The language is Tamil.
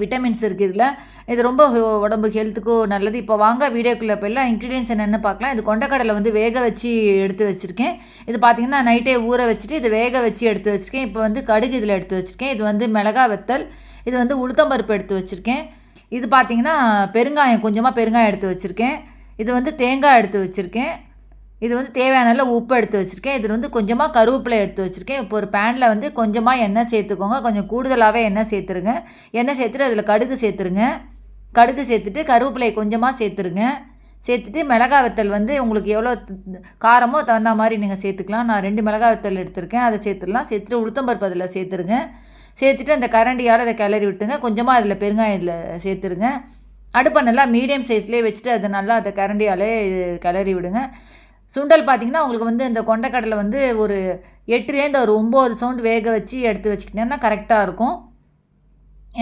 விட்டமின்ஸ் இருக்குது இதில். இது ரொம்ப உடம்பு ஹெல்த்துக்கும் நல்லது. இப்போ வாங்க வீடியோக்குள்ளே போயிடலாம். இன்க்ரீடியன்ஸ் என்னென்னு பார்க்கலாம். இது கொண்டக்கடலை வந்து வேக வச்சு எடுத்து வச்சுருக்கேன். இது பார்த்திங்கன்னா நைட்டே ஊற வச்சுட்டு இது வேக வச்சு எடுத்து வச்சுருக்கேன். இப்போ வந்து கடுகு இதில் எடுத்து வச்சுருக்கேன். இது வந்து மிளகா வெத்தல். இது வந்து உளுத்தம்பருப்பு எடுத்து வச்சுருக்கேன். இது பார்த்தீங்கன்னா பெருங்காயம் கொஞ்சமாக பெருங்காயம் எடுத்து வச்சுருக்கேன். இது வந்து தேங்காய் எடுத்து வச்சுருக்கேன். இது வந்து தேவையான அளவு உப்பு எடுத்து வச்சுருக்கேன். இது வந்து கொஞ்சமாக கருவேப்பிலை எடுத்து வச்சுருக்கேன். இப்போ ஒரு பேனில் வந்து கொஞ்சமாக எண்ணெய் சேர்த்துக்கோங்க. கொஞ்சம் கூடுதலாகவே எண்ணெய் சேர்த்துருங்க. எண்ணெய் சேர்த்துட்டு அதில் கடுகு சேர்த்துருங்க. கடுகு சேர்த்துட்டு கருவேப்பிலை கொஞ்சமாக சேர்த்துருங்க. சேர்த்துட்டு மிளகா வத்தல் வந்து உங்களுக்கு எவ்வளோ காரமோ தகுந்த மாதிரி நீங்கள் சேர்த்துக்கலாம். நான் ரெண்டு மிளகா வத்தல் எடுத்திருக்கேன். அதை சேர்த்துடலாம். சேர்த்துட்டு உளுத்தம்பருப்பு அதில் சேர்த்துருங்க. சேர்த்துட்டு அந்த கரண்டியால் அதை கிளறி விட்டுங்க கொஞ்சமாக அதில் பெருங்காயம் இதில் சேர்த்துருங்க. அடுப்பை நல்லா மீடியம் சைஸ்லேயே வச்சுட்டு அதை நல்லா அதை கரண்டியாலே கிளறி விடுங்க. சுண்டல் பார்த்தீங்கன்னா உங்களுக்கு வந்து இந்த கொண்டைக்கடலை வந்து ஒரு எட்டுலேருந்து ஒரு ஒம்பது சவுண்டு வேக வச்சு எடுத்து வச்சுக்கிட்டீங்கன்னா கரெக்டாக இருக்கும்.